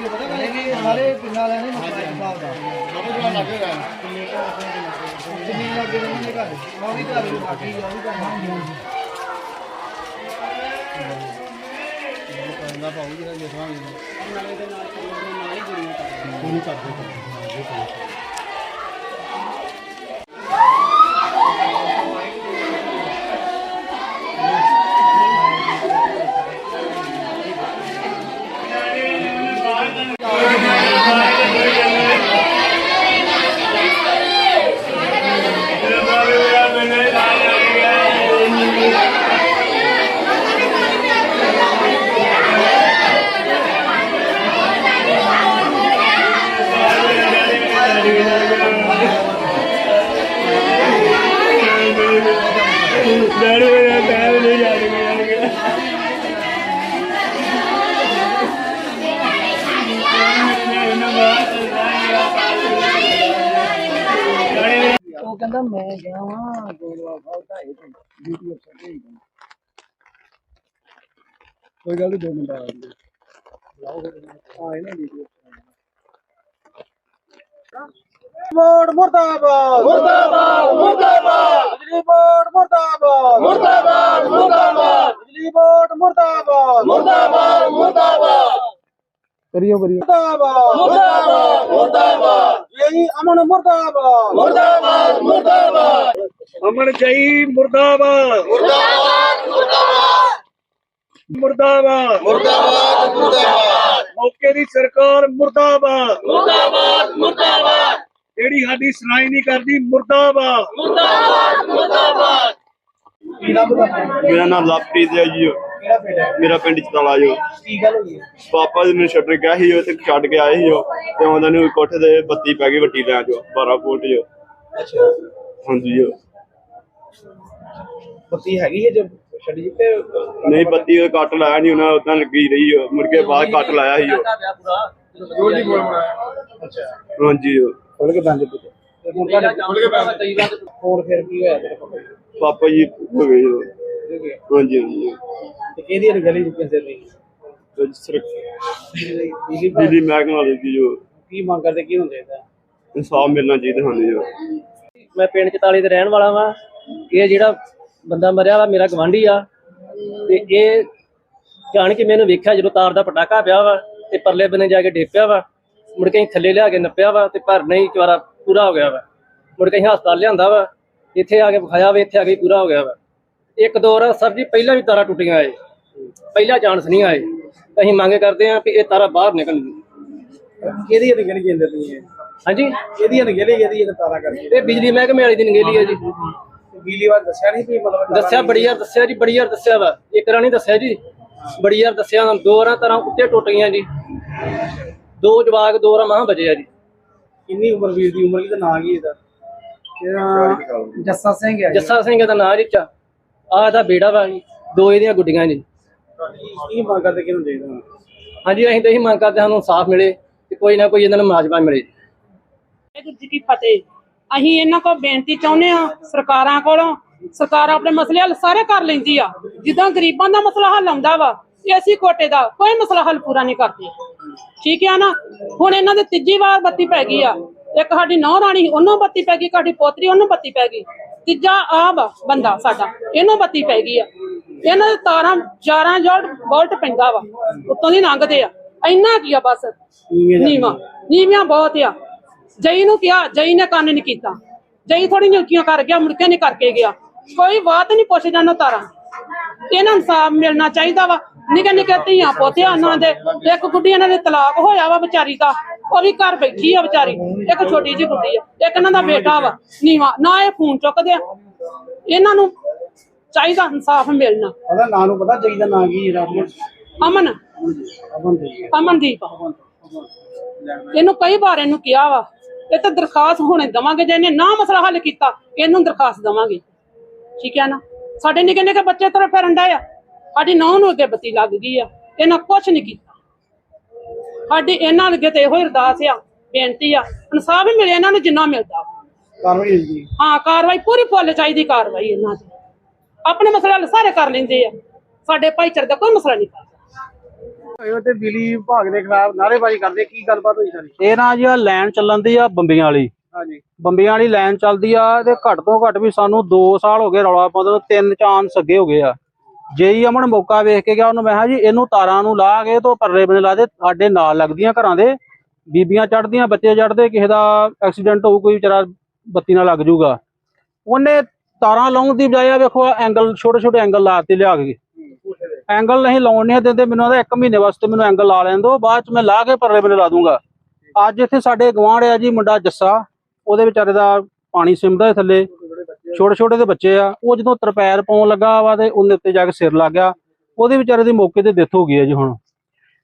ਨਾ ਪਿਓ ਪਤਾ ਕਿ ਸਾਰੇ ਪਿੰਡਾਂ ਵਾਲਿਆਂ ਨੇ ਮਸਲਾ ਹਿਸਾਬ ਦਾ ਜ਼ਮੀਨ ਲੱਗੇ ਨੇ ਉਹਨੇ ਘਰ। ਉਹ ਵੀ ਘਰ ਨੂੰ ਬਾਕੀ ਉਹ ਵੀ ਕਰਨਾ ਪਾਉ ਜਿਹੜਾ ਲਿਖਾਂਗੇ ਨਾਲੇ ਦੇ ਨਾਲ ਨਾਲ ਹੀ ਜੁੜੀਆਂ ਕਰਦੇ ਕਰਦੇ ਉਹ ਕਹਿੰਦਾ ਮੈਂ ਗਿਆ ਵਾਂ ਗੋਲਵਾ ਸਾਹਿਬ ਦਾ ਇਹ ਡਿਊਟੀ ਅਫਸਰ ਤੇ ਕੋਈ ਗੱਲ ਨਹੀਂ ਦੋ ਮਿੰਟ ਆ ਜਾਂਦੇ ਲਾਓ ਫਿਰ ਆ ਇਹਨਾਂ ਡਿਊਟੀ ਬੋਰਡ ਮੁਰਦਾਬਾਦ। ਮੁਰਦਾਬਾਦ ਮੁਰਦਾਬਾਦ। ਬਿਜਲੀ ਬੋਰਡ ਮੁਰਦਾਬਾਦ। ਮੁਰਦਾਬਾਦ ਮੁਰਦਾਬਾਦ। ਬਿਜਲੀ ਬੋਰਡ ਮੁਰਦਾਬਾਦ। ਮੁਰਦਾਬਾਦ ਮੁਰਦਾਬਾਦ। ਕਰਿਓ ਕਰਿਓ। ਮੁਰਦਾਬਾਦ। ਮੁਰਦਾਬਾਦ ਮੁਰਦਾਬਾਦ। ਅਮਨ ਮੁਰਦਾਬਾਦ। ਮੁਰਦਾਬਾਦ ਮੁਰਦਾਬਾਦ। ਅਮਨ ਜਈ ਮੁਰਦਾਬਾਦ। ਮੁਰਦਾਬਾਦ ਮੁਰਦਾਬਾਦ। ਮੁਰਦਾਬਾਦ। ਮੁਰਦਾਬਾਦ ਮੌਕੇ ਦੀ ਸਰਕਾਰ ਮੁਰਦਾਬਾਦ। ਮੁਰਦਾਬਾਦ ਮੁਰਦਾਬਾਦ। ਜਿਹੜੀ ਸਾਡੀ ਸੁਣਾਈ ਨਹੀਂ ਕਰਦੀ ਮੁਰਦਾਬਾਦ। ਮੇਰਾ ਨਾਮ ਲਵਪ੍ਰੀਤ ਹੈ ਜੀ। ਕਿਹੜਾ ਪਿੰਡ ਹੈ? ਮੇਰਾ ਪਿੰਡ ਚਤਲਾ ਜੋ ਕੀ ਗੱਲ ਹੋਈ ਹੈ? ਪਾਪਾ ਜੀ ਨੂੰ ਛੱਡ ਗਿਆ ਸੀ ਉਹ ਤੇ ਛੱਡ ਕੇ ਆਏ ਸੀ ਉਹ ਤੇ ਉਹਨਾਂ ਨੂੰ ਕੋਠੇ ਦੇ ਬੱਤੀ ਪੈ ਗਈ ਵੱਟੀ ਲੈ ਜੋ 12 ਵੋਲਟ ਜੋ। ਅੱਛਾ। ਹਾਂਜੀ ਜੋ ਪਤੀ ਹੈਗੀ ਹੈ ਛੱਡੀ ਜੀ ਤੇ ਨਹੀਂ ਬੱਤੀ ਉਹ ਕੱਟ ਲਾਇਆ ਨਹੀਂ ਉਹਨਾਂ ਉਦਾਂ ਲੱਗੀ ਰਹੀ ਉਹ ਮੁੜ ਕੇ ਬਾਅਦ ਕੱਟ ਲਾਇਆ ਸੀ ਉਹ। ਜੋੜੀ ਬੋਲ ਬਣਾਇਆ ਅੱਛਾ। ਹਾਂਜੀ ਉਹ। ਖੋਲ ਕੇ ਬੰਦ ਪੁੱਤ ਹੁਣ ਤੁਹਾਡੇ ਖੋਲ ਕੇ ਬੰਦ ਫੋਨ ਫਿਰ ਕੀ ਹੋਇਆ ਤੇਰੇ ਪਾਪਾ ਜੀ ਪਾਪਾ ਜੀ ਹੋ ਗਏ। ਜੋ ਹਾਂਜੀ ਹਾਂਜੀ। ਤੇ ਕਿਹਦੀ ਇਹ ਗਲੀ ਰੁਕੇ ਸੇ ਨਹੀਂ ਤੇ ਸਰ- ਬਿਜਲੀ ਭਾਅ ਬਿਜਲੀ ਮਹਿਕਮੇ ਦੀ ਜੋ। ਕੀ ਮੰਗ ਕਰਦੇ ਕੀ ਹੁੰਦੇ ਇਹਦਾ ਇਨਸਾਫ ਮਿਲਣਾ ਚਾਹੀਦਾ ਸਾਨੂੰ ਜੋ। ਮੈਂ ਪਿੰਡ 44 ਦੇ ਰਹਿਣ ਵਾਲਾ ਵਾਂ। ਇਹ ਜਿਹੜਾ ਬੰਦਾ ਮਰਿਆ ਵਾ ਮੇਰਾ ਗਵਾਂਢੀ ਆ। ਤੇ ਇਹ ਜਾਣ ਕੇ ਮੈਨੂੰ ਵੇਖਿਆ ਜਦੋਂ ਤਾਰ ਦਾ ਪਟਾਕਾ ਪਿਆ ਵਾ ਤੇ ਪਰਲੇ ਬੰਨੇ ਜਾ ਕੇ ਡੇਪਿਆ ਵਾ। ਮੁੜ ਕੇ ਅਸੀਂ ਥੱਲੇ ਲਿਆ ਕੇ ਨੱਪਿਆ ਵਾ ਤੇ ਪਰ ਨਹੀਂ ਚਵਾਰਾ ਪੂਰਾ ਹੋ ਗਿਆ ਵਾ। ਮੁੜ ਕੇ ਅਸੀਂ ਹਸਪਤਾਲ ਲਿਆਂਦਾ ਵਾ। ਇੱਥੇ ਆ ਕੇ ਵਿਖਾਇਆ ਵਾ ਇੱਥੇ ਆ ਕੇ ਪੂਰਾ ਹੋ ਗਿਆ ਵਾ। ਇੱਕ ਦੋ ਵਾਰ ਸਰ ਜੀ ਪਹਿਲਾਂ ਵੀ ਤਾਰਾਂ ਟੁੱਟੀਆਂ ਏ। ਪਹਿਲਾ ਚਾਂਸ ਨਹੀਂ ਆਏ। ਅਸੀਂ ਮੰਗ ਕਰਦੇ ਹਾਂ ਕਿ ਇਹ ਤਾਰਾਂ ਬਾਹਰ ਨਿਕਲਣ ਕਿਹਦੀ ਇਹ ਗਲੀ ਕਹਿੰਦੇ ਤੁਸੀਂ ਇਹ? ਹਾਂਜੀ? ਕਿਹਦੀ ਇਹ ਗਲੀ ਕਿਹਦੀ ਇਹ ਤਾਰਾ ਕਰਕੇ? ਇਹ ਬਿਜਲੀ ਮਹਿਕਮੇ ਵਾਲੀ ਦੀ ਨਗੇਲੀ ਹੈ ਜੀ। ਬਿਜਲੀ ਵਾਰ ਦੱਸਿਆ ਨਹੀਂ ਵੀ ਮਤਲਬ ਦੱਸਿਆ ਬੜੀ ਯਾਰ ਦੱਸਿਆ ਜੀ ਬੜੀ ਯਾਰ ਦੱਸਿਆ ਵਾ। ਇੱਕ ਨਹੀਂ ਦੱਸਿਆ ਜੀ। ਬੜੀ ਯਾਰ ਦੱਸਿਆ ਦੋ ਵਾਰਾਂ ਤਰ੍ਹਾਂ ਉੱਤੇ ਟੁੱਟ ਗਈਆਂ ਜੀ। ਦੋ ਜਵਾਕ ਦੋ ਵਾਰਾਂ ਮਾਂ ਬਚੇ ਆ ਜੀ। ਕਿੰਨੀ ਉਮਰ ਵੀਰ ਦੀ? ਉਮਰ ਕੀ ਤੇ ਨਾਂ ਕੀ ਇਹਦਾ? ਜੱਸਾ ਸਿੰਘ ਹੈ ਜੱਸਾ ਸਿੰਘ ਦਾ ਨਾਂ ਜੀ ਚਾ ਆਹ ਦਾ ਬੇੜਾ ਵਾ ਜੀ ਦੋ ਇਹਦੀਆਂ ਗੁੱਡੀਆਂ ਜੀ। ਕੀ ਮੰਗ ਕਰਦੇ ਕਿਹਨੂੰ ਚਾਹੀਦਾ ਹਾਂਜੀ ਅਸੀਂ ਤਾਂ ਇਹੀ ਮੰਗ ਕਰਦੇ ਹਾਂ ਸਾਨੂੰ ਇਨਸਾਫ ਮਿਲੇ ਤੇ ਕੋਈ ਨਾ ਕੋਈ ਇਹਨਾਂ ਨੂੰ ਮੁਆਵਜ਼ਾ ਮਿਲੇ। ਵਾਹਿਗੁਰੂ ਜੀ ਕੀ ਫਤਿਹ। ਅਸੀਂ ਇਹਨਾਂ ਕੋਲ ਬੇਨਤੀ ਚਾਹੁੰਦੇ ਆ ਸਰਕਾਰਾਂ ਕੋਲੋਂ ਸਰਕਾਰ ਆਪਣੇ ਮਸਲੇ ਹੱਲ ਸਾਰੇ ਕਰ ਲੈਂਦੀ ਆ। ਜਿੱਦਾਂ ਗਰੀਬਾਂ ਦਾ ਮਸਲਾ ਹੱਲ ਆਉਂਦਾ ਵਾ ਏਸੀ ਕੋਟੇ ਦਾ ਕੋਈ ਮਸਲਾ ਹੱਲ ਪੂਰਾ ਨਹੀਂ ਕਰਦੀ। ਠੀਕ ਆ ਨਾ? ਹੁਣ ਇਹਨਾਂ ਦੇ ਤੀਜੀ ਵਾਰ ਬੱਤੀ ਪੈ ਗਈ ਆ। ਇੱਕ ਸਾਡੀ ਨੌ ਰਾਣੀ ਉਹਨੂੰ ਬੱਤੀ ਪੈ ਗਈ ਸਾਡੀ ਪੋਤਰੀ ਉਹਨੂੰ ਬੱਤੀ ਪੈ ਗਈ। ਤੀਜਾ ਆ ਵਾ ਬੰਦਾ ਸਾਡਾ ਇਹਨੂੰ ਬੱਤੀ ਪੈ ਗਈ ਆ। ਇਹਨਾਂ ਦੇ ਤਾਰਾਂ 11 ਜੋਲਟ ਵੋਲਟ ਪੈਂਦਾ ਵਾ ਉੱਤੋਂ ਦੀ ਲੰਘਦੇ ਆ। ਇੰਨਾ ਕੀ ਆ ਬਸ? ਨੀਵਾ ਨੀਵੀਆਂ ਬਹੁਤ ਆ। ਜਈ ਨੂੰ ਕਿਹਾ ਜਈ ਨੇ ਕੰਨ ਨਹੀਂ ਕੀਤਾ। ਜਈ ਥੋੜੀ ਨਿਉਕੀਆਂ ਕਰ ਗਿਆ ਮੁੜ ਕੇ ਨਹੀਂ ਕਰਕੇ ਗਿਆ। ਕੋਈ ਬਾਤ ਨਹੀਂ ਪੁੱਛਦਾ ਨਾ ਤਾਰਾ। ਇਹਨਾਂ ਇਨਸਾਫ ਮਿਲਣਾ ਚਾਹੀਦਾ ਵਾ। ਨਿੱਕੇ ਨਿੱਕੇ ਧੀਆਂ ਪੋਤਿਆਂ ਉਹਨਾਂ ਦੇ ਇੱਕ ਗੁੱਡੀ ਇਹਨਾਂ ਦੇ ਤਲਾਕ ਹੋਇਆ ਵਾ ਵਿਚਾਰੀ ਦਾ। ਉਹ ਵੀ ਘਰ ਬੈਠੀ ਆ ਵਿਚਾਰੀ। ਇੱਕ ਛੋਟੀ ਜਿਹੀ ਗੁੱਡੀ ਆ। ਇੱਕ ਇਹਨਾਂ ਦਾ ਬੇਟਾ ਵਾ ਨੀਵਾ। ਨਾ ਇਹ ਫੋਨ ਚੁੱਕਦੇ ਆ। ਇਹਨਾਂ ਨੂੰ ਚਾਹੀਦਾ ਇਨਸਾਫ ਮਿਲਣਾ। ਉਹਦਾ ਨਾਂ ਨੂੰ ਪਤਾ ਜਈ ਦਾ ਨਾਂ ਕੀ ਜਿਹੜਾ ਅਮਨ ਅਮਨ। ਦੇ ਅਮਨਦੀਪ। ਇਹਨੂੰ ਕਈ ਵਾਰ ਇਹਨੂੰ ਕਿਹਾ ਵਾ ਇਹ ਤਾਂ ਦਰਖਾਸਤ ਹੁਣੇ ਦਵਾਂਗੇ ਜੇ ਇਹਨੇ ਨਾ ਮਸਲਾ ਹੱਲ ਕੀਤਾ ਇਹਨੂੰ ਦਰਖਾਸਤ ਦਵਾਂਗੇ। ਠੀਕ ਹੈ ਨਾ? ਸਾਡੇ ਨਿੱਕੇ ਨਿੱਕੇ ਬੱਚੇ ਤੁਰੇ ਫਿਰਨ ਡਏ ਆ। ਸਾਡੀ ਨੌਂ ਨੂੰ ਅੱਗੇ ਬੱਤੀ ਲੱਗ ਗਈ ਆ। ਇਹਨਾਂ ਕੁਛ ਨਹੀਂ ਕੀਤਾ। ਸਾਡੀ ਇਹਨਾਂ ਅੱਗੇ ਤੇ ਇਹੋ ਅਰਦਾਸ ਆ ਬੇਨਤੀ ਆ ਇਨਸਾਫ ਹੀ ਮਿਲੇ ਇਹਨਾਂ ਨੂੰ ਜਿੰਨਾ ਮਿਲਦਾ। ਕਾਰਵਾਈ ਹਾਂ ਕਾਰਵਾਈ ਪੂਰੀ ਫੁੱਲ ਚਾਹੀਦੀ ਕਾਰਵਾਈ ਇਹਨਾਂ ਦੀ। ਆਪਣੇ ਮਸਲੇ ਹੱਲ ਸਾਰੇ ਕਰ ਲੈਂਦੇ ਆ। ਸਾਡੇ ਭਾਈਚਾਰੇ ਦਾ ਕੋਈ ਮਸਲਾ ਨਹੀਂ ਕਰਦਾ। ਉਹ ਤੇ ਬਿਜਲੀ ਵਿਭਾਗ ਦੇ ਖਿਲਾਫ ਨਾਅਰੇਬਾਜ਼ੀ ਕਰਦੇ ਕੀ ਗੱਲਬਾਤ ਹੋਈ ਸਾਰੀ? ਇਹ ਨਾ ਜੀ ਆ ਲਾਈਨ ਚੱਲਣ ਦੀ ਆ ਬੰਬੀਆਂ ਵਾਲੀ। ਹਾਂਜੀ। ਬੰਬੀਆਂ ਵਾਲੀ ਲਾਈਨ ਚੱਲਦੀ ਆ ਤੇ ਘੱਟ ਤੋਂ ਘੱਟ ਵੀ ਸਾਨੂੰ 2 ਸਾਲ ਹੋ ਗਏ ਰੌਲਾ ਪਾਉਂਦੇ ਨੂੰ ਤਿੰਨ ਚਾਂਸ ਅੱਗੇ ਹੋ ਗਏ ਆ। ਜੇਈ ਅਮਨ ਮੌਕਾ ਵੇਖ ਕੇ ਗਿਆ ਉਹਨੂੰ ਮੈਂ ਕਿਹਾ ਜੀ ਇਹਨੂੰ ਤਾਰਾਂ ਨੂੰ ਲਾ ਕੇ ਤੋਂ ਪਰਲੇ ਬਨੇ ਲਾ ਦੇ ਸਾਡੇ ਨਾਲ ਲੱਗਦੀਆਂ ਘਰਾਂ ਦੇ। ਬੀਬੀਆਂ ਚੜਦੀਆਂ ਬੱਚੇ ਚੜਦੇ ਕਿਸੇ ਦਾ ਐਕਸੀਡੈਂਟ ਹੋਊ ਕੋਈ ਵਿਚਾਰਾ ਬੱਤੀ ਨਾਲ ਲੱਗ ਜਾਊਗਾ। ਉਹਨੇ ਤਾਰਾਂ ਲਾਉਣ ਦੀ ਬਜਾਏ ਵੇਖੋ ਐਂਗਲ ਛੋਟੇ ਛੋਟੇ ਐਂਗਲ ਲਾਤੇ ਲਿਆ ਕੇ। ਐਂਗਲ ਨਹੀਂ ਲਾਉਣ ਨਹੀਂ ਦਿੰਦੇ, ਮੈਨੂੰ ਆਦਾ ਇੱਕ ਮਹੀਨੇ ਵਾਸਤੇ ਮੈਨੂੰ ਐਂਗਲ ਲਾ ਲੈਣ ਦਿਓ, ਬਾਅਦ ਚ ਮੈਂ ਲਾ ਕੇ ਪਰਲੇ ਬਨੇ ਲਾ ਦੂੰਗਾ। ਅੱਜ ਇੱਥੇ ਸਾਡੇ ਗਵਾਂਢ ਆ ਜੀ, ਮੁੰਡਾ ਜੱਸਾ, ਉਹਦੇ ਵਿਚਾਰੇ ਦਾ ਪਾਣੀ ਸਿਮਦਾ ਥੱਲੇ। ਛੋਟੇ ਛੋਟੇ ਦੇ ਬੱਚੇ ਆ, ਉਹ ਜਦੋਂ ਤਰਪੈਰ ਪਾਉਣ ਲੱਗਾ ਵਾ ਤੇ ਉਹਦੇ ਉੱਤੇ ਜਾ ਕੇ ਸਿਰ ਲੱਗ ਗਿਆ। ਉਹਦੇ ਵਿਚਾਰੇ ਦੀ ਮੌਕੇ ਤੇ ਡੈਥ ਹੋ ਗਈ ਹੈ ਜੀ ਹੁਣ।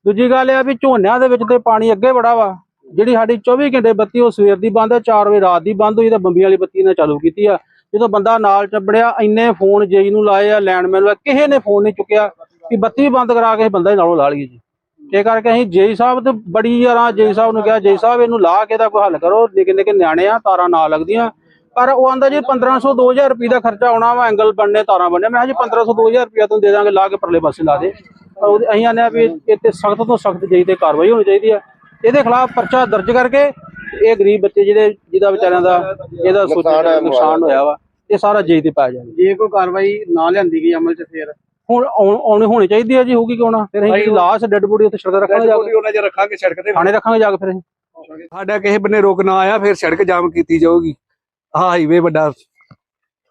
ਦੂਜੀ ਗੱਲ ਇਹ ਆ ਵੀ ਝੋਨਿਆਂ ਦੇ ਵਿੱਚ ਤੇ ਪਾਣੀ ਅੱਗੇ ਬੜਾ ਵਾ। ਜਿਹੜੀ ਸਾਡੀ 24 ਘੰਟੇ ਬੱਤੀ ਉਹ ਸਵੇਰ ਦੀ ਬੰਦ ਹੈ 4 ਵਜੇ ਰਾਤ ਦੀ ਬੰਦ ਹੋਈ ਤਾਂ ਬੰਬੀ ਵਾਲੀ ਬੱਤੀ ਨੇ ਚਾਲੂ ਕੀਤੀ ਆ। ਜਦੋਂ ਬੰਦਾ ਨਾਲ ਚੱਬੜਿਆ, ਇੰਨੇ ਫੋਨ ਜੇਈ ਨੂੰ ਲਾਏ ਆ, ਲੈਂਡਮੈਨ ਨੂੰ, ਕਿਸੇ ਨੇ ਫੋਨ ਨਹੀਂ ਚੁੱਕਿਆ ਕਿ ਬੱਤੀ ਬੰਦ ਕਰਾ ਕੇ ਬੰਦਾ ਹੀ ਨਾਲੋਂ ਲਾ ਲਈਏ ਜੀ। ਇਹ ਕਰਕੇ ਅਸੀਂ ਜੇਈ ਸਾਹਿਬ ਤੇ ਬੜੀ ਯਾਰਾਂ, ਜੇਈ ਸਾਹਿਬ ਨੂੰ ਕਿਹਾ, ਜੇਈ ਸਾਹਿਬ ਇਹਨੂੰ ਲਾ ਕੇ ਦਾ ਕੋਈ ਹੱਲ ਕਰੋ ਨਿੱਕੇ ਨਿੱਕੇ ਨਿਆਣੇ ਆ, ਤਾਰਾਂ ਨਾ ਲੱਗਦੀਆਂ। ਪਰ ਉਹ ਆਂਦਾ ਜੀ 1500 2000 ਰੁਪਏ ਦਾ ਖਰਚਾ ਆਉਣਾ ਵਾ, ਐਂਗਲ ਬਣਨੇ, ਤਾਰਾਂ ਬਣਨੇ। ਮੈਂ ਕਿਹਾ ਜੀ 1500 2000 ਰੁਪਏ ਤੁਹਾਨੂੰ ਦੇ ਦਾਂਗੇ, ਲਾ ਕੇ ਪਰਲੇ ਪਾਸੇ ਲਾ ਦੇ। ਅਸੀਂ ਆਨੇ ਆ ਵੀ ਇਹ ਤੇ ਸਖਤ ਤੋਂ ਸਖਤ ਜੇਈ ਤੇ ਕਾਰਵਾਈ ਹੋਣੀ ਚਾਹੀਦੀ ਆ। ਇਹਦੇ ਖਿਲਾਫ ਪਰਚਾ ਦਰਜ ਕਰਕੇ ਇਹ ਗਰੀਬ ਬੱਚੇ ਜਿਹੜੇ ਜਿਹਦਾ ਵਿਚਾਰਿਆਂ ਦਾ ਇਹਦਾ ਸੋਚਿਆ ਨੁਕਸਾਨ ਹੋਇਆ ਵਾ ਇਹ ਸਾਰਾ ਜੇਈ ਤੇ ਪਾ ਜਾਵੇ ਜੇ ਕੋਈ ਕਾਰਵਾਈ ਨਾ ਲਿਆਂਦੀ ਗਈ ਅਮਲ ਚ ਫੇਰ? ਹੁਣ ਆਉਣ- ਹੋਣੀ ਚਾਹੀਦੀ ਆ ਜੀ ਹੋਊਗੀ ਕਿਉਂ ਨਾ? ਫਿਰ ਅਸੀਂ ਲਾਸ਼ ਡੈੱਡ ਬੋਡੀ ਉੱਤੇ ਸੜਕ ਰੱਖਾਂਗੇ ਜਾ ਕੇ। ਉਹਨਾਂ ਚ ਰੱਖਾਂਗੇ ਸੜਕ ਤੇ। ਥਾਣੇ ਰੱਖਾਂਗੇ ਜਾ ਕੇ ਫਿਰ ਅਸੀਂ। ਸਾਡਾ ਕਿਸੇ ਬੰਨੇ ਰੋਕ ਨਾ ਆਇਆ ਫਿਰ ਸੜਕ ਜਾਮ ਕੀਤੀ ਜਾਊਗੀ। ਆਹ ਹਾਈਵੇ ਵੱਡਾ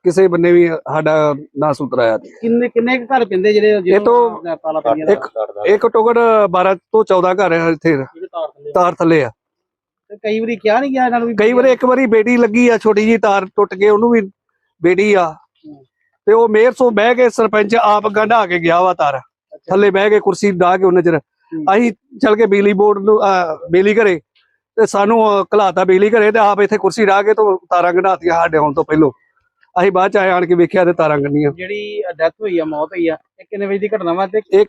ਕਿਸੇ ਬੰਨੇ ਵੀ ਸਾਡਾ ਨਾ ਸੁਤਰਾਇਆ ਕਿੰਨੇ ਕਿੰਨੇ ਘਰ ਪਿੰਦੇ ਜਿਹੜੇ ਇਹ ਤੋਂ ਇੱਕ ਇੱਕ ਟੋਕੜ 12 ਤੋਂ 14 ਘਰ ਹੈ ਇੱਥੇ। ਤਾਰ ਥੱਲੇ ਆ। ਕਈ ਵਾਰੀ ਕਿਹਾ ਨਹੀਂ ਗਿਆ ਇਹਨਾਂ ਨੂੰ ਵੀ ਕਈ ਵਾਰੀ ਇੱਕ ਵਾਰੀ ਬੇਟੀ ਲੱਗੀ ਆ ਛੋਟੀ ਜੀ ਤਾਰ ਟੁੱਟ ਕੇ ਉਹਨੂੰ ਵੀ ਬੇਟੀ ਆ। ਤੇ ਉਹ ਮੇਅਰ ਤੋਂ ਬਹਿ ਕੇ ਸਰਪੰਚ ਆਪ ਗੰਢਾ ਕੇ ਗਿਆ ਵਾ ਤਾਰ। ਥੱਲੇ ਬਹਿ ਕੇ ਕੁਰਸੀ ਢਾ ਕੇ ਉਹਨੇ ਚਿਰ। ਅਸੀਂ ਚੱਲ ਕੇ ਬਿਜਲੀ ਬੋਰਡ ਨੂੰ ਬਿਜਲੀ ਘਰੇ ਤੇ ਸਾਨੂੰ ਘਲਾਤਾ ਬਿਜਲੀ ਘਰੇ ਤੇ ਆਪ ਇੱਥੇ ਕੁਰਸੀ ਢਾ ਕੇ ਤੋਂ ਤਾਰਾਂ ਗੰਢਾਤੀਆਂ ਸਾਡੇ ਆਉਣ ਤੋਂ ਪਹਿਲੋਂ। ਅਸੀਂ ਬਾਅਦ ਚ ਆਏ ਆਣ ਕੇ ਵੇਖਿਆ ਤੇ ਤਾਰਾਂ ਗੰਢੀਆਂ। ਜਿਹੜੀ ਡੈਥ ਹੋਈ ਆ ਮੌਤ ਹੋਈ ਆ ਇਹ ਕਿੰਨੇ ਵਜੇ ਦੀ ਘਟਨਾ ਵਾ ਤੇ ਇਹ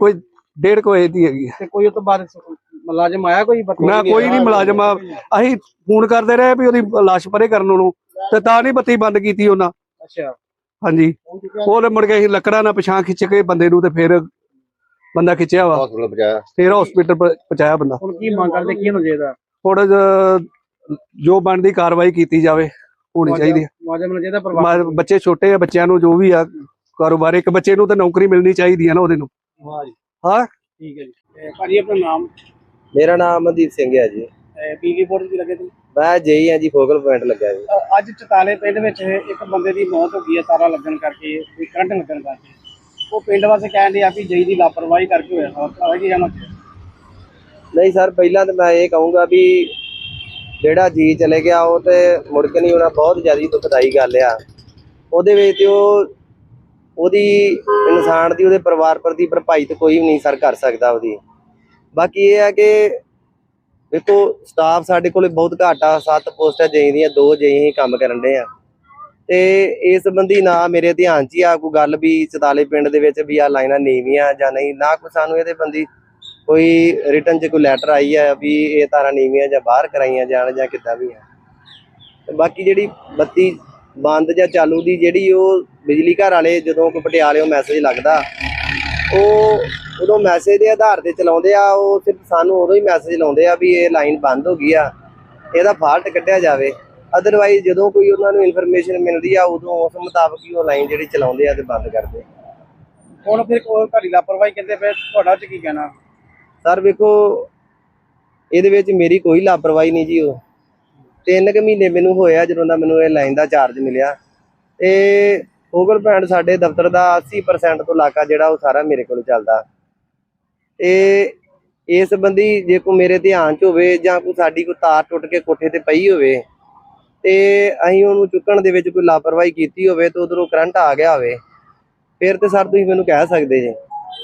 ਕੋਈ ਡੇਢ ਕੁ ਵਜੇ ਦੀ ਹੈਗੀ। ਤੇ ਕੋਈ ਉਹ ਤੋਂ ਬਾਅਦ ਮੁਲਾਜ਼ਮ ਆਇਆ ਕੋਈ ਬੱਤੀ ਨਾ ਕੋਈ ਨਹੀਂ ਮੁਲਾਜ਼ਮ ਆ। ਅਸੀਂ ਫੋਨ ਕਰਦੇ ਰਹੇ ਵੀ ਉਹਦੀ ਲਾਸ਼ ਪਰੇ ਕਰਨ ਨੂੰ ਤੇ ਤਾਂ ਨਹੀਂ ਬੱਤੀ ਬੰਦ ਕੀਤੀ ਉਹਨਾਂ। ਅੱਛਾ। ਹਾਂਜੀ। ਉਹ ਮੁੜ ਕੇ ਅਸੀਂ ਲੱਕੜਾਂ ਨਾਲ ਪਛਾਣ ਖਿੱਚ ਕੇ ਬੰਦੇ ਨੂੰ ਤੇ ਫਿਰ ਬੰਦਾ ਖਿੱਚਿਆ ਵਾ। ਹਸਪੀਟਲ ਪਹੁੰਚਾਇਆ। ਫਿਰ ਹਸਪੀਟਲ ਪਹੁੰਚਾਇਆ ਬੰਦਾ। ਹੁਣ ਕੀ ਮੰਗ ਕਰਦੇ? ਕੀ ਹੋਣਾ ਚਾਹੀਦਾ? ਥੋੜਾ ਜੋ ਬਣਦੀ ਕਾਰਵਾਈ ਕੀਤੀ ਜਾਵੇ ਹੋਣੀ ਚਾਹੀਦੀ ਹੈ ਮੁਆਵਜ਼ਾ ਮਿਲਣਾ ਚਾਹੀਦਾ ਪਰਿਵਾਰ ਮਾ- ਬੱਚੇ ਛੋਟੇ ਆ ਬੱਚਿਆਂ ਨੂੰ ਜੋ ਵੀ ਆ ਕਾਰੋਬਾਰ ਇੱਕ ਬੱਚੇ ਨੂੰ ਤਾਂ ਨੌਕਰੀ ਮਿਲਣੀ ਚਾਹੀਦੀ ਆ ਨਾ ਉਹਦੇ ਨੂੰ। ਵਾਹ ਜੀ। ਹਾਂ? ਠੀਕ ਹੈ ਜੀ। ਤੇ ਭਾਜੀ ਆਪਣਾ ਨਾਮ? ਮੇਰਾ ਨਾਮ ਮਨਦੀਪ ਸਿੰਘ ਹੈ ਜੀ। ਬਿਜਲੀ ਬੋਰਡ ਦੀ ਲੱਗੇ ਤੁਸੀਂ? ਮੈਂ ਜੇਈ ਹਾਂ ਜੀ ਫੋਕਲ ਪੁਆਇੰਟ ਲੱਗਾ ਜੀ। ਅ, ਅੱਜ ਚਤਾਲੇ ਪਿੰਡ ਵਿੱਚ ਇੱਕ ਬੰਦੇ ਦੀ ਮੌਤ ਹੋ ਗਈ ਹੈ ਤਾਰਾ ਲੱਗਣ ਕਰਕੇ ਵੀ ਕਰੰਟ ਲੱਗਣ ਕਰਕੇ। ਉਹ ਪਿੰਡ ਵਾਸਤੇ ਕਹਿਣ ਦੇ ਆ ਵੀ ਜਈ ਦੀ ਲਾਪਰਵਾਹੀ ਕਰਕੇ ਹੋਇਆ ਸਾਰਾ ਕੀ ਜਾਣਾ ਨਹੀਂ ਸਰ ਪਹਿਲਾਂ ਤਾਂ ਮੈਂ ਇਹ ਕਹੂੰਗਾ ਵੀ ਜਿਹੜਾ ਜੀ ਚਲੇ ਗਿਆ ਉਹ ਤੇ ਮੁੜ ਕੇ ਨਹੀਂ ਹੋਣਾ ਬਹੁਤ ਜ਼ਿਆਦਾ ਦੁਖਦਾਈ ਗੱਲ ਆ। ਉਹਦੇ ਵਿੱਚ ਤੇ ਉਹ ਉਹਦੀ ਇਨਸਾਨ ਦੀ ਉਹਦੇ ਪਰਿਵਾਰ ਪ੍ਰਤੀ ਭਰਪਾਈ ਤੇ ਕੋਈ ਵੀ ਨਹੀਂ ਸਰ ਕਰ ਸਕਦਾ ਉਹਦੀ। ਬਾਕੀ ਇਹ ਆ ਕਿ ਦੇਖੋ ਸਟਾਫ ਸਾਡੇ ਕੋਲੇ ਬਹੁਤ ਘੱਟ ਆ, ਸੱਤ ਪੋਸਟਾਂ ਚਾਹੀਦੀਆਂ ਦੋ ਜਈ ਹੀ ਕੰਮ ਕਰਨ ਦੇ ਆ। ਤੇ ਇਸ ਸੰਬੰਧੀ ਨਾ ਮੇਰੇ ਧਿਆਨ 'ਚ ਹੀ ਆ ਕੋਈ ਗੱਲ ਵੀ ਚਤਾਲੇ ਪਿੰਡ ਦੇ ਵਿੱਚ ਵੀ ਆ, ਲਾਈਨਾਂ ਨੀਵੀਆਂ ਜਾਂ ਨਹੀਂ, ਨਾ ਕੋਈ ਸਾਨੂੰ ਇਹਦੇ ਬੰਦੀ ਕੋਈ ਰਿਟਰਨ 'ਚ ਕੋਈ ਲੈਟਰ ਆਈ ਆ ਵੀ ਇਹ ਤਾਰਾਂ ਨੀਵੀਆਂ ਜਾਂ ਬਾਹਰ ਕਰਾਈਆਂ ਜਾਣ ਜਾਂ ਕਿੱਦਾਂ ਵੀ ਆ। ਤੇ ਬਾਕੀ ਜਿਹੜੀ ਬੱਤੀ ਬੰਦ ਜਾਂ ਚਾਲੂ ਦੀ ਜਿਹੜੀ ਉਹ ਬਿਜਲੀ ਘਰ ਵਾਲੇ ਜਦੋਂ ਕੋਈ ਪਟਿਆਲਿਓਂ ਮੈਸੇਜ ਲੱਗਦਾ, ਉਹ ਉਦੋਂ ਮੈਸੇਜ ਦੇ ਆਧਾਰ ਤੇ ਚਲਾਉਂਦੇ ਆ ਉਹ ਸਿਰਫ ਸਾਨੂੰ ਉਦੋਂ ਹੀ ਮੈਸੇਜ ਲਾਉਂਦੇ ਆ ਵੀ ਇਹ ਲਾਈਨ ਬੰਦ ਹੋ ਗਈ ਆ ਇਹਦਾ ਫਾਲਟ ਕੱਢਿਆ ਜਾਵੇ। ਅਦਰਵਾਈਜ਼ ਜਦੋਂ ਕੋਈ ਉਹਨਾਂ ਨੂੰ ਇਨਫੋਰਮੇਸ਼ਨ ਮਿਲਦੀ ਆ ਉਦੋਂ ਉਸ ਮੁਤਾਬਕ ਹੀ ਉਹ ਲਾਈਨ ਜਿਹੜੀ ਚਲਾਉਂਦੇ ਆ ਤੇ ਬੰਦ ਕਰਦੇ ਆ। ਹੁਣ ਫਿਰ ਕੋਲ ਘੜੀ ਲਾਪਰਵਾਹੀ ਕਹਿੰਦੇ ਪਏ ਤੁਹਾਡਾ ਚ ਕੀ ਕਹਿਣਾ? ਸਰ ਵੇਖੋ ਇਹਦੇ ਵਿੱਚ ਮੇਰੀ ਕੋਈ ਲਾਪਰਵਾਹੀ ਨਹੀਂ ਜੀ ਉਹ। ਤਿੰਨ ਕੁ ਮਹੀਨੇ ਮੈਨੂੰ ਹੋਇਆ ਜਦੋਂ ਦਾ ਮੈਨੂੰ ਇਹ ਲਾਈਨ ਦਾ ਚਾਰਜ ਮਿਲਿਆ। ਤੇ ਪੈਂਟ ਸਾਡੇ ਦਫ਼ਤਰ ਦਾ 80% ਤੋਂ ਇਲਾਕਾ ਜਿਹੜਾ ਉਹ ਸਾਰਾ ਮੇਰੇ ਕੋਲ ਚੱਲਦਾ। ਤੇ ਇਸ ਸੰਬੰਧੀ ਜੇ ਕੋਈ ਮੇਰੇ ਧਿਆਨ 'ਚ ਹੋਵੇ ਜਾਂ ਕੋਈ ਸਾਡੀ ਕੋਈ ਤਾਰ ਟੁੱਟ ਕੇ ਕੋਠੇ ਤੇ ਪਈ ਹੋਵੇ ਤੇ ਅਸੀਂ ਉਹਨੂੰ ਚੁੱਕਣ ਦੇ ਵਿੱਚ ਕੋਈ ਲਾਪਰਵਾਹੀ ਕੀਤੀ ਹੋਵੇ ਤੇ ਉਧਰੋਂ ਕਰੰਟ ਆ ਗਿਆ ਹੋਵੇ, ਫਿਰ ਤੇ ਸਰ ਤੁਸੀਂ ਮੈਨੂੰ ਕਹਿ ਸਕਦੇ ਜੇ।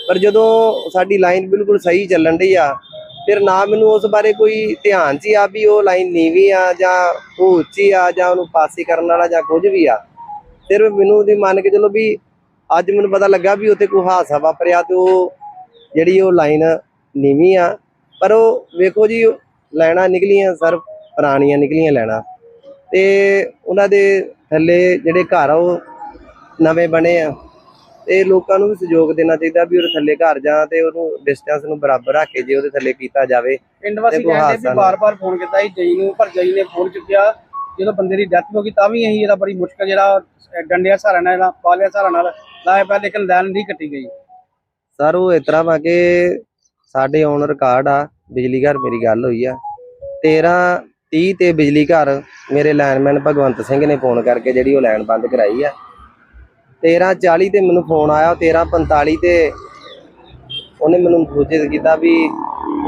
ਪਰ ਜਦੋਂ ਸਾਡੀ ਲਾਈਨ ਬਿਲਕੁਲ ਸਹੀ ਚੱਲਣ ਡਈ ਆ, ਫਿਰ ਨਾ ਮੈਨੂੰ ਉਸ ਬਾਰੇ ਕੋਈ ਧਿਆਨ 'ਚ ਹੀ ਆ ਵੀ ਉਹ ਲਾਈਨ ਨੀਵੀਂ ਆ ਜਾਂ ਉਹ ਉੱਚੀ ਆ ਜਾਂ ਉਹਨੂੰ ਪਾਸੇ ਕਰਨ ਵਾਲਾ ਜਾਂ ਕੁਝ ਵੀ ਆ। ਫਿਰ ਮੈਨੂੰ ਉਹਦੀ ਮੰਨ ਕੇ ਚਲੋ ਵੀ ਅੱਜ ਮੈਨੂੰ ਪਤਾ ਲੱਗਾ ਵੀ ਉੱਥੇ ਕੋਈ ਹਾਦਸਾ ਵਾਪਰਿਆ ਤੇ ਉਹ ਜਿਹੜੀ ਉਹ ਲਾਈਨ ਨੀਵੀਂ ਆ ਪਰ ਉਹ ਵੇਖੋ ਜੀ ਲੈਣਾ ਨਿਕਲੀਆਂ ਸਰ ਪੁਰਾਣੀਆਂ ਨਿਕਲੀਆਂ ਲੈਣਾ। ਤੇ ਉਹਨਾਂ ਦੇ ਥੱਲੇ ਜਿਹੜੇ ਘਰ ਆ ਉਹ ਨਵੇਂ ਬਣੇ ਆ। ਤੇ ਲੋਕਾਂ ਨੂੰ ਵੀ ਸਹਿਯੋਗ ਦੇਣਾ ਚਾਹੀਦਾ ਵੀ ਉਹਦੇ ਥੱਲੇ ਘਰ ਜਾਂ ਤੇ ਉਹਨੂੰ ਡਿਸਟੈਂਸ ਨੂੰ ਬਰਾਬਰ ਰੱਖ ਕੇ ਜੇ ਉਹਦੇ ਥੱਲੇ ਕੀਤਾ ਜਾਵੇ। ਪਿੰਡ ਵਾਸੀ ਕਹਿੰਦੇ ਵੀ ਬਾਰ-ਬਾਰ ਫੋਨ ਕੀਤਾ ਸੀ ਜਈ ਨੂੰ ਪਰ ਜਈ ਨੇ ਫੋਨ ਚੁੱਕਿਆ। ਜਦੋਂ ਬੰਦੇ ਦੀ ਡੈਥ ਹੋ ਗਈ ਤਾਂ ਵੀ ਅਸੀਂ ਇਹਦਾ ਬੜੀ ਮੁਸ਼ਕਲ ਜਿਹੜਾ ਡੰਡਿਆ ਸਹਾਰਾ ਨਾਲ ਪਾਲਿਆ ਸਹਾਰਾ ਨਾਲ ਲਾਇਆ ਪਿਆ ਲੇਕਿਨ ਲਾਈਨ ਨਹੀਂ ਕੱਟੀ ਗਈ। ਸਰ, ਉਹ ਇਸ ਤਰ੍ਹਾਂ ਵਾ ਕਿ ਸਾਡੇ ਔਨ ਰਿਕਾਰਡ ਆ, ਬਿਜਲੀ ਘਰ ਮੇਰੀ ਗੱਲ ਹੋਈ ਆ। 13 30 ਤੇ ਬਿਜਲੀ ਘਰ ਮੇਰੇ ਲਾਈਨਮੈਨ ਭਗਵੰਤ ਸਿੰਘ ਨੇ ਫੋਨ ਕਰਕੇ ਜਿਹੜੀ ਉਹ ਲਾਈਨ ਬੰਦ ਕਰਾਈ ਆ। 13 40 ਤੇ ਮੈਨੂੰ ਫੋਨ ਆਇਆ 13 45 ਤੇ ਉਹਨੇ ਮੈਨੂੰ ਸੂਚਿਤ ਕੀਤਾ ਵੀ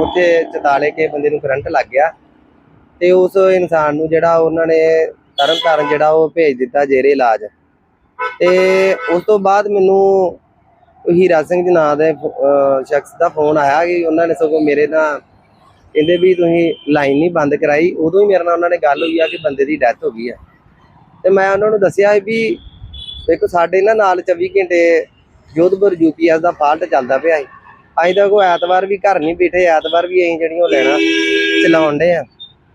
ਉੱਥੇ 44 ਕੇ ਬੰਦੇ ਨੂੰ ਕਰੰਟ ਲੱਗ ਗਿਆ। ਤੇ ਉਸ ਇਨਸਾਨ ਨੂੰ ਜਿਹੜਾ ਉਹਨਾਂ ਨੇ ਤਰਨ ਤਾਰਨ ਜਿਹੜਾ ਉਹ ਭੇਜ ਦਿੱਤਾ ਜੇਰੇ ਇਲਾਜ। ਤੇ ਉਸ ਤੋਂ ਬਾਅਦ ਮੈਨੂੰ ਹੀਰਾ ਸਿੰਘ ਦੇ ਨਾਂ ਦੇ ਫੋ- ਸ਼ਖਸ ਦਾ ਫੋਨ ਆਇਆ ਕਿ ਉਹਨਾਂ ਨੇ ਸਗੋਂ ਮੇਰੇ ਨਾਲ ਕਹਿੰਦੇ ਵੀ ਤੁਸੀਂ ਲਾਈਨ ਨਹੀਂ ਬੰਦ ਕਰਾਈ। ਉਦੋਂ ਹੀ ਮੇਰੇ ਨਾਲ ਉਹਨਾਂ ਨੇ ਗੱਲ ਹੋਈ ਆ ਕਿ ਬੰਦੇ ਦੀ ਡੈਥ ਹੋ ਗਈ ਆ। ਤੇ ਮੈਂ ਉਹਨਾਂ ਨੂੰ ਦੱਸਿਆ ਵੀ ਦੇਖੋ ਸਾਡੇ ਨਾ ਨਾਲ 24 ਘੰਟੇ ਜੋਧਪੁਰ ਯੂਪੀਐਸ ਦਾ ਫਾਲਟ ਚੱਲਦਾ ਪਿਆ ਸੀ। ਅੱਜ ਤੱਕ ਉਹ ਐਤਵਾਰ ਵੀ ਘਰ ਨਹੀਂ ਬੈਠੇ, ਐਤਵਾਰ ਵੀ ਅਸੀਂ ਜਿਹੜੀਆਂ ਉਹ ਲੈਣਾ ਚਲਾਉਣ ਦੇ ਆ।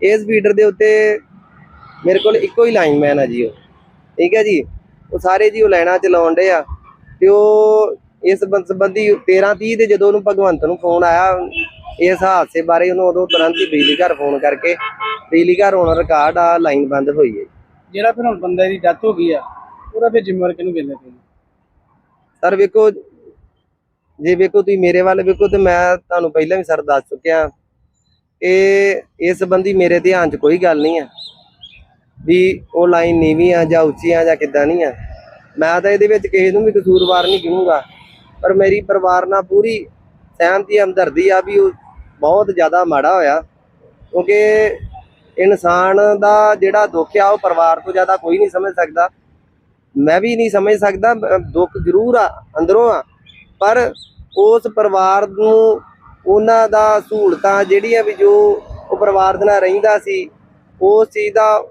ਇਸ ਫੀਡਰ ਦੇ ਉੱਤੇ ਮੇਰੇ ਕੋਲ ਇੱਕੋ ਹੀ ਲਾਈਨਮੈਨ ਆ ਜੀ ਉਹ। ਠੀਕ ਹੈ ਜੀ? ਉਹ ਸਾਰੇ ਜੀ ਉਹ ਲੈਣਾ ਚਲਾਉਣ ਦੇ ਆ। ਤੇ ਉਹ ਇਸ ਸੰਬੰਧੀ 13 30 ਤੇ ਜਦੋਂ ਉਹਨੂੰ ਭਗਵੰਤ ਨੂੰ ਫੋਨ ਆਇਆ ਇਸ ਹਾਦਸੇ ਬਾਰੇ ਉਹਨੂੰ ਉਦੋਂ ਤੁਰੰਤ ਹੀ ਬਿਜਲੀ ਘਰ ਫੋਨ ਕਰਕੇ ਬਿਜਲੀ ਘਰ ਹੁਣ ਰਿਕਾਰਡ ਆ ਲਾਈਨ ਬੰਦ ਹੋਈ ਹੈ ਜਿਹੜਾ ਫਿਰ ਹੁਣ ਬੰਦੇ ਦੀ ਡੈਥ ਹੋ ਗਈ ਆ ਉਹਦਾ ਫਿਰ ਜ਼ਿੰਮੇਵਾਰ ਕਿਹਨੂੰ ਕਹਿੰਦੇ ਤੁਸੀਂ ਸਰ ਵੇਖੋ ਜੇ ਵੇਖੋ ਤੁਸੀਂ ਮੇਰੇ ਵੱਲ ਵੇਖੋ ਤੇ ਮੈਂ ਤੁਹਾਨੂੰ ਪਹਿਲਾਂ ਵੀ ਸਰ ਦੱਸ ਚੁੱਕਿਆ ਕਿ ਇਸ ਸੰਬੰਧੀ ਮੇਰੇ ਧਿਆਨ 'ਚ ਕੋਈ ਗੱਲ ਨਹੀਂ ਆ ਵੀ ਉਹ ਲਾਈਨ ਨੀਵੀਂ ਆ ਜਾਂ ਉੱਚੀ ਆ ਜਾਂ ਕਿੱਦਾਂ ਨਹੀਂ ਆ। ਮੈਂ ਤਾਂ ਇਹਦੇ ਵਿੱਚ ਕਿਸੇ ਨੂੰ ਵੀ ਕਸੂਰਵਾਰ ਨਹੀਂ ਗਿਣੂੰਗਾ ਪਰ ਮੇਰੀ ਪਰਿਵਾਰ ਨਾਲ ਪੂਰੀ ਸਹਿਮਤੀ ਹਮਦਰਦੀ ਆ ਵੀ ਉਹ ਬਹੁਤ ਜ਼ਿਆਦਾ ਮਾੜਾ ਹੋਇਆ। ਕਿਉਂਕਿ ਇਨਸਾਨ ਦਾ ਜਿਹੜਾ ਦੁੱਖ ਆ, ਉਹ ਪਰਿਵਾਰ ਤੋਂ ਜ਼ਿਆਦਾ ਕੋਈ ਨਹੀਂ ਸਮਝ ਸਕਦਾ। ਮੈਂ ਵੀ ਨਹੀਂ ਸਮਝ ਸਕਦਾ ਦੁੱਖ ਜ਼ਰੂਰ ਆ, ਅੰਦਰੋਂ ਆ। ਪਰ ਉਸ ਪਰਿਵਾਰ ਨੂੰ ਉਹਨਾਂ ਦਾ ਸਹੂਲਤਾਂ ਜਿਹੜੀਆਂ ਵੀ ਜੋ ਉਹ ਪਰਿਵਾਰ ਦੇ ਨਾਲ ਰਹਿੰਦਾ ਸੀ, ਉਸ ਚੀਜ਼ ਦਾ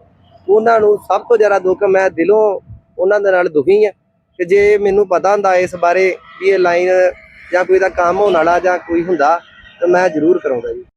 ਉਹਨਾਂ ਨੂੰ ਸਭ ਤੋਂ ਜ਼ਿਆਦਾ ਦੁੱਖ ਮੈਂ ਦਿਲੋਂ ਉਹਨਾਂ ਦੇ ਨਾਲ ਦੁਖੀ ਹਾਂ ਕਿ ਜੇ ਮੈਨੂੰ ਪਤਾ ਹੁੰਦਾ ਇਸ ਬਾਰੇ ਵੀ ਇਹ ਲਾਈਨ ਜਾਂ ਕੋਈ ਦਾ ਕੰਮ ਹੋਣ ਵਾਲਾ ਜਾਂ ਕੋਈ ਹੁੰਦਾ, ਤਾਂ ਮੈਂ ਜ਼ਰੂਰ ਕਰਾਉਂਦਾ ਜੀ।